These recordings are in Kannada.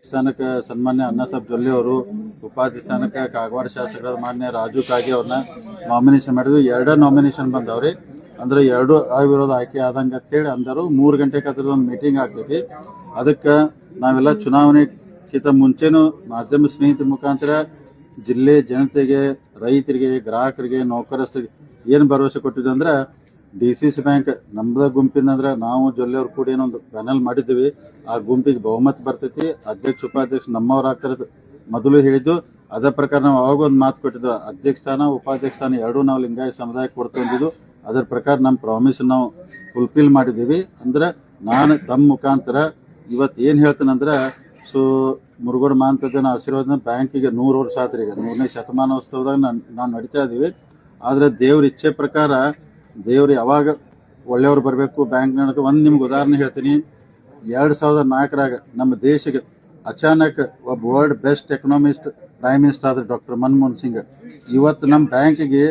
ಸ್ಥಾನಕ್ಕೆ ಸನ್ಮಾನ್ಯ ಅಣ್ಣಾಸಾಬ್ ಜೊಲ್ಲೆ ಅವರು, ಉಪಾಧ್ಯಕ್ಷ ಸ್ಥಾನಕ್ಕೆ ಕಾಗವಾಡ ಶಾಸಕರಾದ ಮಾನ್ಯ ರಾಜು ಕಾಗೆ ಅವ್ರನ್ನ ನಾಮಿನೇಷನ್ ಮಾಡಿದ್ರು. ಎರಡೇ ನಾಮಿನೇಷನ್ ಬಂದವ್ರಿ. ಅಂದ್ರೆ ಎರಡು ಅವಿರೋಧ ಆಯ್ಕೆ ಆದಂಗೆ ಅಂತೇಳಿ ಅಂದರು. ಮೂರು ಗಂಟೆಗೆ ಅದ್ರದ್ದು ಒಂದು ಮೀಟಿಂಗ್ ಆಗ್ತೈತಿ. ಅದಕ್ಕೆ ನಾವೆಲ್ಲ ಚುನಾವಣೆಗಿಂತ ಮುಂಚೆನೂ ಮಾಧ್ಯಮ ಸ್ನೇಹಿತರ ಮುಖಾಂತರ ಜಿಲ್ಲೆ ಜನತೆಗೆ, ರೈತರಿಗೆ, ಗ್ರಾಹಕರಿಗೆ, ನೌಕರಸ್ಥರಿಗೆ ಏನು ಭರವಸೆ ಕೊಟ್ಟಿದ್ದು ಅಂದ್ರೆ ಡಿ ಸಿ ಸಿ ಬ್ಯಾಂಕ್ ನಮ್ದ ಗುಂಪಿನ ಅಂದ್ರೆ ನಾವು ಜೊಲ್ಲೆಯವ್ರು ಕೂಡ ಏನೊಂದು ಪ್ಯಾನಲ್ ಮಾಡಿದ್ದೀವಿ ಆ ಗುಂಪಿಗೆ ಬಹುಮತ ಬರ್ತೈತಿ. ಅಧ್ಯಕ್ಷ, ಉಪಾಧ್ಯಕ್ಷ ನಮ್ಮವ್ರು ಆಗ್ತಾರೆ ಮೊದಲು ಹೇಳಿದ್ದು ಅದೇ ಪ್ರಕಾರ ನಾವು ಅವಾಗ ಒಂದು ಮಾತು ಕೊಟ್ಟಿದ್ದು. ಅಧ್ಯಕ್ಷ ಸ್ಥಾನ, ಉಪಾಧ್ಯಕ್ಷ ಸ್ಥಾನ ಎರಡೂ ನಾವು ಲಿಂಗಾಯತ ಸಮುದಾಯಕ್ಕೆ ಕೊಡ್ಕೊಂಡಿದ್ದು ಅದರ ಪ್ರಕಾರ ನಮ್ಮ ಪ್ರಾಮಿಸ್ ನಾವು ಫುಲ್ಫಿಲ್ ಮಾಡಿದ್ದೀವಿ. ಅಂದ್ರೆ ನಾನು ತಮ್ಮ ಮುಖಾಂತರ ಇವತ್ತು ಏನು ಹೇಳ್ತೇನೆ ಸೊ ಮುರುಗೋಡು ಮಾಂತದ್ದನ ಆಶೀರ್ವಾದ ಬ್ಯಾಂಕಿಗೆ ನೂರು ವರ್ಷ ಆತ್ರಿ ಈಗ ನೂರನೇ ಶತಮಾನೋತ್ಸವದಾಗ ನಾನು ನಾವು ನಡೀತಾ ಇದ್ದೀವಿ ಆದರೆ ದೇವ್ರ ಇಚ್ಛೆ ಪ್ರಕಾರ ದೇವ್ರು ಯಾವಾಗ ಒಳ್ಳೆಯವ್ರು ಬರಬೇಕು, ಬ್ಯಾಂಕ್ ಬ್ಯಾಂಕ್ನಾಗ ಒಂದು ನಿಮ್ಗೆ ಉದಾಹರಣೆ ಹೇಳ್ತೀನಿ. ಎರಡು ಸಾವಿರದ ನಾಲ್ಕರಾಗ ನಮ್ಮ ದೇಶಕ್ಕೆ ಅಚಾನಕ್ ಒಬ್ಬ world best economist prime minister ಆದ್ರೆ ಡಾಕ್ಟರ್ ಮನಮೋಹನ್ ಸಿಂಗ್. ಇವತ್ತು ನಮ್ಮ ಬ್ಯಾಂಕಿಗೆ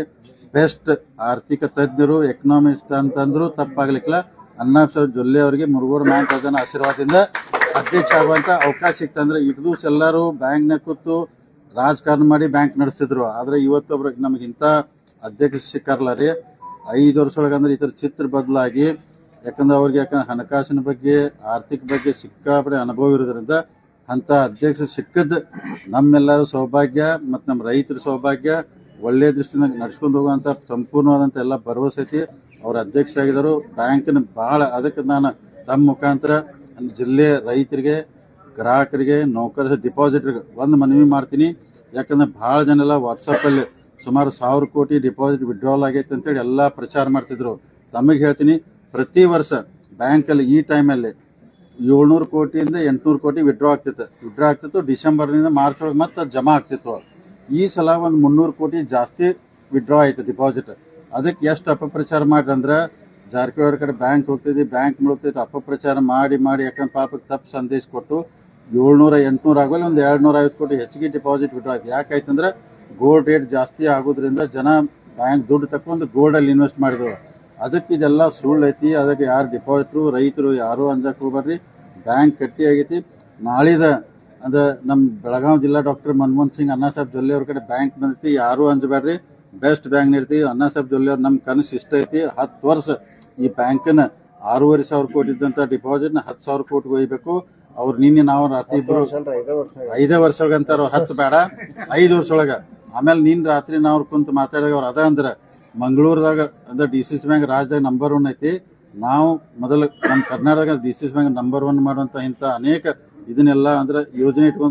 ಬೆಸ್ಟ್ ಆರ್ಥಿಕ ತಜ್ಞರು ಎಕನಾಮಿಸ್ಟ್ ಅಂತಂದ್ರು ತಪ್ಪಾಗ್ಲಿಕ್ಕಿಲ್ಲ. ಅಣ್ಣಾಸಾಬ್ ಜೊಲ್ಲೆ ಅವರಿಗೆ ಮುರುಗೋಡು ಮಾಂತದನ ಆಶೀರ್ವಾದದಿಂದ ಅಧ್ಯಕ್ಷ ಆಗುವಂತ ಅವಕಾಶ ಸಿಕ್ತಂದ್ರೆ ಇಟ್ಟು ದಿವಸ ಎಲ್ಲರೂ ಬ್ಯಾಂಕ್ನಾಗ ಕೂತು ರಾಜಕಾರಣ ಮಾಡಿ ಬ್ಯಾಂಕ್ ನಡೆಸ್ತಿದ್ರು. ಆದ್ರೆ ಇವತ್ತೊಬ್ರು ನಮ್ಗೆ ಅಧ್ಯಕ್ಷ ಸಿಕ್ಕಾರಲ್ಲ ರೀ ಐದು ವರ್ಷ ಒಳಗಂದ್ರೆ ಈ ಥರ ಚಿತ್ರ ಬದಲಾಗಿ, ಯಾಕಂದ್ರೆ ಅವ್ರಿಗೆ ಯಾಕಂದ್ರೆ ಹಣಕಾಸಿನ ಬಗ್ಗೆ, ಆರ್ಥಿಕ ಬಗ್ಗೆ ಸಿಕ್ಕಾಪಡೆ ಅನುಭವ ಇರೋದ್ರಿಂದ ಅಂತ ಅಧ್ಯಕ್ಷ ಸಿಕ್ಕದ್ದು ನಮ್ಮೆಲ್ಲರ ಸೌಭಾಗ್ಯ ಮತ್ತು ನಮ್ಮ ರೈತರ ಸೌಭಾಗ್ಯ. ಒಳ್ಳೆ ದೃಷ್ಟಿಯಿಂದ ನಡ್ಸ್ಕೊಂಡು ಹೋಗುವಂಥ ಸಂಪೂರ್ಣವಾದಂಥ ಎಲ್ಲ ಭರವಸೆ ಐತಿ. ಅವ್ರ ಅಧ್ಯಕ್ಷರಾಗಿದ್ದರು. ಬ್ಯಾಂಕಿನ ಭಾಳ ಅದಕ್ಕೆ ನಾನು ತಮ್ಮ ಮುಖಾಂತರ ಜಿಲ್ಲೆ ರೈತರಿಗೆ, ಗ್ರಾಹಕರಿಗೆ ನೌಕರ ಡಿಪಾಸಿಟ್ರಿಗೆ ಒಂದು ಮನವಿ ಮಾಡ್ತೀನಿ. ಯಾಕಂದ್ರೆ ಭಾಳ ಜನ ಎಲ್ಲ ವಾಟ್ಸಪ್ಪಲ್ಲಿ ಸುಮಾರು ಸಾವಿರ ಕೋಟಿ ಡಿಪಾಸಿಟ್ ವಿಡ್ರಾಲ್ ಆಗೈತೆ ಅಂತೇಳಿ ಎಲ್ಲ ಪ್ರಚಾರ ಮಾಡ್ತಿದ್ರು. ತಮಗೆ ಹೇಳ್ತೀನಿ, ಪ್ರತಿ ವರ್ಷ ಬ್ಯಾಂಕಲ್ಲಿ ಈ ಟೈಮಲ್ಲಿ ಏಳ್ನೂರು ಕೋಟಿಯಿಂದ ಎಂಟುನೂರು ಕೋಟಿ ವಿಡ್ರಾ ಆಗ್ತಿತ್ತು. ವಿಡ್ರಾ ಆಗ್ತಿತ್ತು ಡಿಸೆಂಬರ್ನಿಂದ ಮಾರ್ಚ್ ಒಳಗೆ ಮತ್ತೆ ಜಮಾ ಆಗ್ತಿತ್ತು. ಈ ಸಲ ಒಂದು ಮುನ್ನೂರು ಕೋಟಿ ಜಾಸ್ತಿ ವಿಡ್ರಾ ಆಯ್ತು ಡಿಪಾಸಿಟ್ ಅದಕ್ಕೆ ಎಷ್ಟು ಅಪಪ್ರಚಾರ ಮಾಡ್ರಿ ಅಂದ್ರೆ, ಜಾರಕಿಹೊಳಿ ಕಡೆ ಬ್ಯಾಂಕ್ ಹೋಗ್ತಿದ್ವಿ ಬ್ಯಾಂಕ್ ಹೋಗ್ತೈತೆ ಅಪಪ್ರಚಾರ ಮಾಡಿ ಮಾಡಿ ಯಾಕಂದ್ರೆ ಪಾಪಕ್ಕೆ ತಪ್ಪು ಸಂದೇಶ ಕೊಟ್ಟು ಏಳ್ನೂರ ಎಂಟುನೂರು ಆಗೋಲ್ಲ, ಒಂದು ಎರಡು ನೂರ ಐವತ್ತು ಕೋಟಿ ಹೆಚ್ಚಿಗೆ ಡಿಪಾಸಿಟ್ ವಿಡ್ರಾ ಆಯ್ತು. ಯಾಕಾಯ್ತಂದ್ರೆ ಗೋಲ್ಡ್ ರೇಟ್ ಜಾಸ್ತಿ ಆಗೋದ್ರಿಂದ ಜನ ಬ್ಯಾಂಕ್ ದುಡ್ಡು ತಕೊಂಡು ಗೋಲ್ಡಲ್ಲಿ ಇನ್ವೆಸ್ಟ್ ಮಾಡಿದ್ರು. ಅದಕ್ಕೆ ಇದೆಲ್ಲ ಸುಳ್ಳು ಐತಿ. ಅದಕ್ಕೆ ಯಾರು ಡಿಪಾಸಿಟ್ರು ರೈತರು ಯಾರು ಅಂಜಕ್ಕೆ ಹೋಗ್ಬಾರ್ರಿ ಬ್ಯಾಂಕ್ ಕಟ್ಟಿ ಆಗೈತಿ. ನಾಳಿದ ಅಂದ್ರೆ ನಮ್ಮ ಬೆಳಗಾವಿ ಜಿಲ್ಲಾ ಡಾಕ್ಟರ್ ಮನಮೋಹನ್ ಸಿಂಗ್ ಅಣ್ಣಾ ಸಾಹೇಬ್ ಜೊಲ್ಲೆ ಅವ್ರ ಕಡೆ ಬ್ಯಾಂಕ್ ಬಂದೈತಿ. ಯಾರು ಅಂಜಬೇಡ್ರಿ. ಬೆಸ್ಟ್ ಬ್ಯಾಂಕ್ ನೀಡ್ತಿ. ಅಣ್ಣಾ ಸಾಹೇಬ್ ಜೊಲ್ಲೆ ಅವ್ರು ನಮ್ಮ ಕನಸು ಇಷ್ಟ ಐತಿ. ಹತ್ತು ವರ್ಷ ಈ ಬ್ಯಾಂಕನ್ನ ಆರೂವರೆ ಸಾವಿರ ಕೋಟಿ ಇದ್ದಂಥ ಡಿಪಾಸಿಟ್ನ ಹತ್ತು ಸಾವಿರ ಕೋಟಿ ಒಯ್ಬೇಕು. ಅವ್ರು ನಿನ್ನೆ ನಾವು ರಾತ್ರಿ ಇಬ್ಬರು ಐದೇ ವರ್ಷ. ಅಂತಾರ ಹತ್ತು ಬೇಡ. ಐದು ವರ್ಷ ಒಳಗ. ಆಮೇಲೆ ನಿನ್ ರಾತ್ರಿ ನಾವ್ ಕುಂತ ಮಾತಾಡಿದಾಗ ಅವ್ರು ಅದ ಅಂದ್ರ ಮಂಗಳೂರದಾಗ ಅಂದ್ರೆ ಡಿ ಸಿ ಬ್ಯಾಂಕ್ ರಾಜ್ಯದಾಗ ನಂಬರ್ ಒನ್ ಐತಿ. ನಾವು ಮೊದಲು ನಮ್ಮ Karnataka D C bank number one ಮಾಡುವಂತ ಇಂಥ ಅನೇಕ ಇದನ್ನೆಲ್ಲ ಅಂದ್ರೆ ಯೋಜನೆ ಇಟ್ಕೊಂಡು